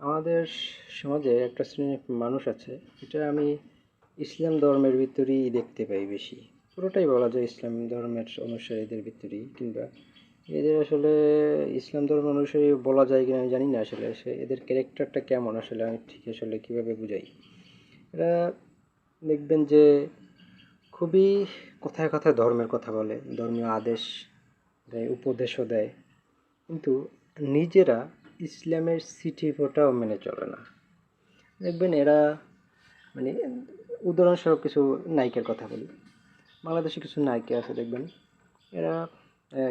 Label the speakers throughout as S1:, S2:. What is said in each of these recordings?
S1: আমাদের সমাজে একটা শ্রেণির মানুষ আছে, এটা আমি ইসলাম ধর্মের ভিতরেই দেখতে পাই বেশি। পুরোটাই বলা যায় ইসলাম ধর্মের অনুসারীদের ভিতরেই, কিংবা এদের আসলে ইসলাম ধর্ম অনুসারী বলা যায় কিনা আমি জানি না আসলে, সে এদের ক্যারেক্টারটা কেমন আসলে আমি ঠিক আসলে কীভাবে বুঝাই। এরা দেখবেন যে খুবই কথায় কথায় ধর্মের কথা বলে, ধর্মীয় আদেশ দেয়, উপদেশও দেয়, কিন্তু নিজেরা ইসলামের সিটি ফোটাও মেনে চলে না। দেখবেন এরা মানে উদাহরণস্বরূপ কিছু নায়িকার কথা বলি। বাংলাদেশে কিছু নায়িকা আছে, দেখবেন। এরা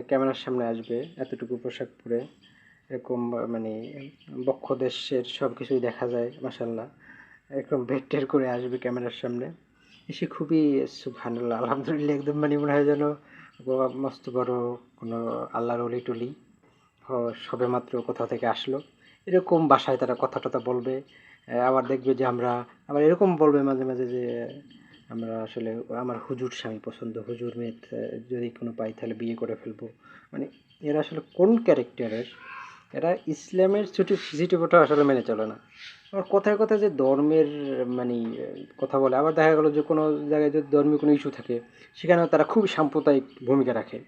S1: ক্যামেরার সামনে আসবে, এতটুকু পোশাক পরে, এরকম মানে বক্ষ দেশের সব কিছুই দেখা যায় মাসাল্লাহ এরকম বেড টের করে আসবে ক্যামেরার সামনে। এসে খুবই, সুবহানাল্লাহ, আলহামদুলিল্লাহ, একদম মানে মনে হয় যেন মস্ত বড় কোনো আল্লাহর অলি টলি সবে মাত্র কোথা থেকে আসলো? এরকম বাসায় তারা কথা টথা বলবে আবার দেখবে যে আমরা, আবার এরকম বলবে মাঝে মাঝে যে, আমরা আসলে, আমার হুজুর স্বামী পছন্দ, হুজুর মেয়ে যদি কোনো পাই তাহলে বিয়ে করে ফেলব। মানে এরা আসলে কোন ক্যারেক্টারের? এরা ইসলামের ছুটি সিটিপোটা আসলে মেনে চলে না। আবার কথায় কথায় যে ধর্মের মানে কথা বলে, আবার দেখা গেলো যে কোনো জায়গায় যদি ধর্মীয় কোনো ইস্যু থাকে, সেখানেও তারা খুব সাম্প্রদায়িক ভূমিকা রাখে।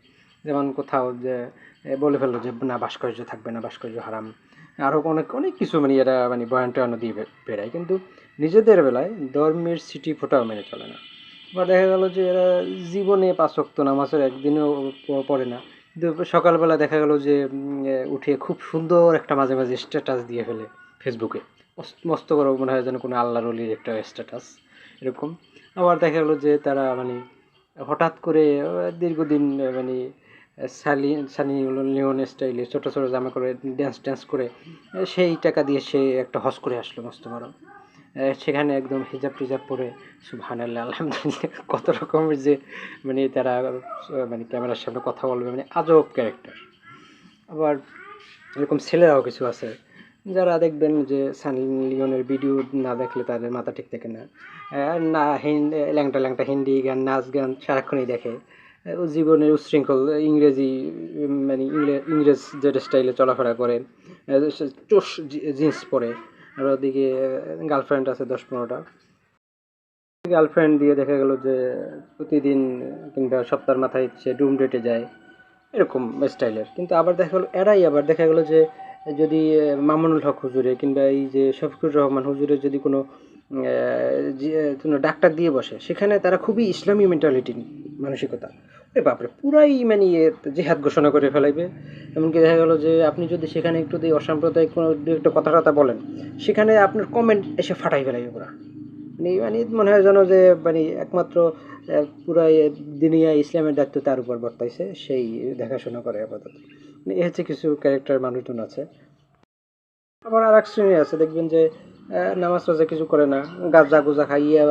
S1: যেমন কোথাও যে বলে ফেলল যে, না, ভাস্কর্য থাকবে না, ভাস্কর্য হারাম। আরও অনেক অনেক কিছু মানে এরা মানে বয়ান টয়ান দিয়ে বে- বেড়ায়। কিন্তু নিজেদের বেলায় ধর্মের সিটি ফোটাও মেনে চলে না। আবার দেখা গেল যে, এরা জীবনে পাঁচ ওয়াক্ত নামাজের একদিনও পড়ে না। কিন্তু সকালবেলা দেখা গেল যে উঠে খুব সুন্দর একটা মাঝে মাঝে স্ট্যাটাস দিয়ে ফেলে ফেসবুকে মস্ত- বড় মনে হয় যেন কোনো আল্লাহর অলির একটা স্ট্যাটাস এরকম। আবার দেখা গেলো যে, তারা মানে হঠাৎ করে দীর্ঘদিন মানে সালি, সানি লিওন স্টাইলে ছোটো ছোটো জামা করে ড্যান্স ড্যান্স করে সেই টাকা দিয়ে সে একটা হজ করে আসলো মস্ত বড়। সেখানে একদম হিজাব টিজাব পরে, সুবহানাল্লাহ, আলহামদুলিল্লাহ, কত রকমের যে মানে তারা মানে ক্যামেরার সামনে কথা বলবে মানে আজব ক্যারেক্টার আবার এরকম ছেলেরাও কিছু আছে, যারা দেখবেন যে সানি লিওনের ভিডিও না দেখলে তাদের মাথা ঠিক থাকে না। না হিন্দি ল্যাংটা ল্যাংটা হিন্দি গান, নাচ গান সারাক্ষণই দেখে। জীবনের উচ্ছৃঙ্খল ইংরেজি মানে ইংরেজ যেটা স্টাইলে চলাফেরা করে চোষ জিন্স পরে। আর ওদিকে গার্লফ্রেন্ড আছে দশ পনেরোটা। গার্লফ্রেন্ড দিয়ে দেখা গেল যে, প্রতিদিন কিংবা সপ্তাহের মাথায় সে ডুম ডেটে যায়, এরকম স্টাইলের কিন্তু আবার দেখা গেলো, এরাই আবার দেখা গেলো যে, যদি মামুনুল হক হুজুরে কিংবা এই যে শফিকুর রহমান হুজুরে যদি কোনো কোনো ডাক্তার দিয়ে বসে, সেখানে তারা খুবই ইসলামী মেন্টালিটি মানসিকতা। এ বাপরে পুরাই মানে ইয়ে জেহাদ ঘোষণা করে ফেলাইবে। এমনকি দেখা গেলো যে আপনি যদি সেখানে একটু দিয়ে অসাম্প্রদায়িক কোনো দু একটা কথা টথা বলেন সেখানে আপনার কমেন্ট এসে ফাটাই ফেলাইবে পুরা। মানে মানে মনে হয় যেন যে মানে একমাত্র আহ, পুরা এ ইসলামের দায়িত্ব তার উপর বর্তাইছে সেই দেখাশোনা করে আপাতত। মানে এ হচ্ছে কিছু ক্যারেক্টার মানুষজন আছে। আবার আর এক শ্রেণি আছে দেখবেন যে নামাজ রোজা কিছু করে না গাঁজা গুজা খায় ইয়া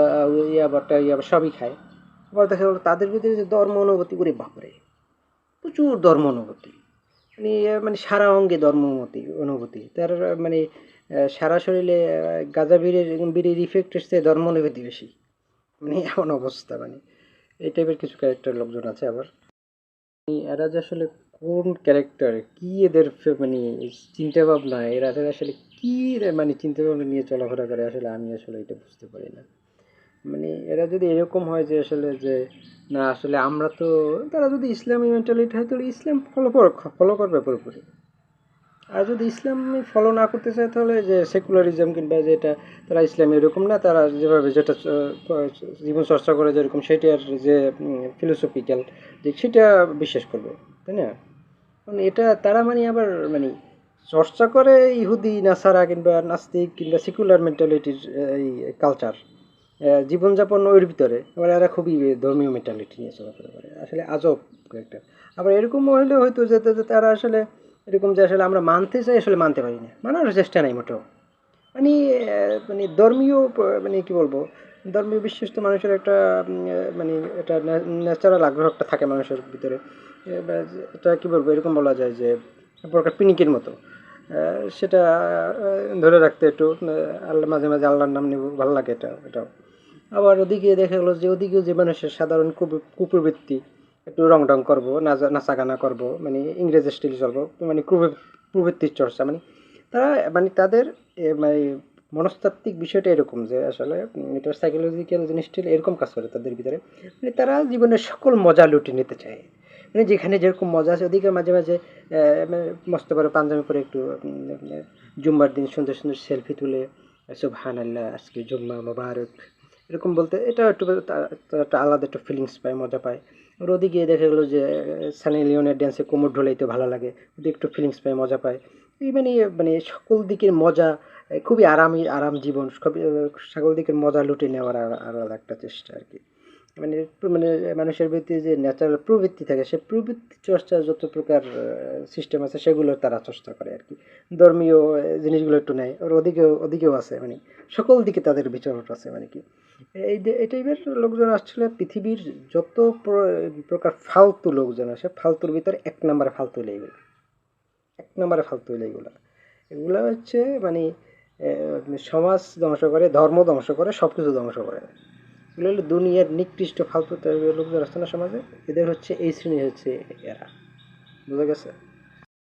S1: ইয়া বাটা ইয়া সবই খায়। আবার দেখা গেলো তাদের ভিতরে যে ধর্ম অনুভূতি করে বাপরে, প্রচুর ধর্ম অনুভূতি। মানে মানে সারা অঙ্গে ধর্মমতি অনুভূতি তার মানে সারা শরীরে গাঁজা বিড়ির বিড়ির ইফেক্ট এসছে ধর্ম অনুভূতি বেশি। মানে এমন অবস্থা মানে। এই টাইপের কিছু ক্যারেক্টার লোকজন আছে আবার। মানে এরা যে আসলে কোন ক্যারেক্টার কি এদের মানে চিন্তাভাবনা, এরা আসলে কি মানে চিন্তাভাবনা নিয়ে চলাফেরা করে, আসলে আমি আসলে এটা বুঝতে পারি না। মানে এরা যদি এরকম হয় যে আসলে যে, না, আসলে আমরা তো, তারা যদি ইসলামী মেন্টালিটি হয়, তাহলে ইসলাম ফলো ফলো করবে পুরোপুরি। আর যদি ইসলাম ফলো না করতে চায়, তাহলে যে সেকুলারিজম কিংবা যেটা তারা ইসলাম এরকম না, তারা যেভাবে যেটা জীবন চর্চা করে যেরকম সেটার যে ফিলোসফিক্যাল দিক সেটা বিশ্বাস করবে, তাই না? মানে এটা, তারা মানে আবার মানে চর্চা করে ইহুদি, নাসারা কিংবা নাস্তিক কিংবা সেকুলার মেন্টালিটির এই কালচার জীবনযাপন ওর ভিতরে। এবার এরা খুবই ধর্মীয় মেন্টালিটি নিয়ে চলাফেরা করে। আসলে আজব একটা আবার এরকমও হইলে হয়তো যে যে তারা আসলে এরকম যে, আসলে আমরা মানতে চাই, আসলে মানতে পারি না। মানার চেষ্টা নাই মোটেও। মানে মানে ধর্মীয় মানে কি বলব? ধর্মীয় বিশ্বস্ত মানুষের একটা মানে এটা ন্যাচারাল আগ্রহ একটা থাকে মানুষের ভিতরে। এটা কি বলব? এরকম বলা যায় যে প্রকার পিনিকের মতো। সেটা ধরে রাখতে একটু আল্লাহ মাঝে মাঝে আল্লাহর নাম নেব, ভালো লাগে এটা, এটাও। আবার ওদিকে দেখা গেলো যে, ওদিকেও যে মানুষের সাধারণ কুপ- কুপ্রবৃত্তি, একটু রং টং করব নাচা নাচা গানা করব মানে ইংরেজি স্টিল চলবো মানে প্রবৃত্তির চর্চা মানে তারা মানে তাদের মানে মনস্তাত্ত্বিক বিষয়টা এরকম যে, আসলে এটা সাইকোলজিক্যাল জিনিসটা এরকম কাজ করে তাদের ভিতরে। মানে তারা জীবনের সকল মজা লুটে নিতে চায়। মানে যেখানে যেরকম মজা আছে, ওদিকে মাঝে মাঝে মানে মস্ত করে পাঞ্জাবি পরে একটু জুম্মার দিন সুন্দর সুন্দর সেলফি তুলে সুবহান আল্লাহ আজকে জুম্মা মোবারক এরকম বলতে এটা একটু একটা আলাদা একটা ফিলিংস পায়, মজা পায়। আর ওদিকে দেখা গেলো যে, সানি লিওনের ড্যান্সে কোমর ঢোলাইতে ভালো লাগে, ওদিকে একটু ফিলিংস পায়, মজা পায়। এই মানে মানে সকল দিকের মজা খুবই আরামই, আরাম জীবন সকল দিকের মজা লুটে নেওয়ার আলাদা একটা চেষ্টা আর কি। মানে মানে মানুষের ভিতরে যে ন্যাচারাল প্রবৃত্তি থাকে, সে প্রবৃত্তি চর্চা যত প্রকার সিস্টেম আছে, সেগুলো তারা চর্চা করে আর কি। ধর্মীয় জিনিসগুলো একটু নেয়। আর ওদিকেও ওদিকেও আছে মানে সকল দিকে তাদের বিচরণ আছে মানে কি। এই এই টাইপের লোকজন আসলে পৃথিবীর যত প্রকার ফালতু লোকজন আছে ফালতুর ভিতরে এক নম্বরে ফালতু হলো এইগুলো এক নম্বরে ফালতু হলো এইগুলো এগুলো হচ্ছে মানে সমাজ ধ্বংস করে, ধর্ম ধ্বংস করে সব কিছু ধ্বংস করে। এগুলো হলো দুনিয়ার নিকৃষ্ট ফালতু লোকজন আছে না সমাজে? এদের হচ্ছে এই শ্রেণির হচ্ছে এরা। বুঝা গেছে?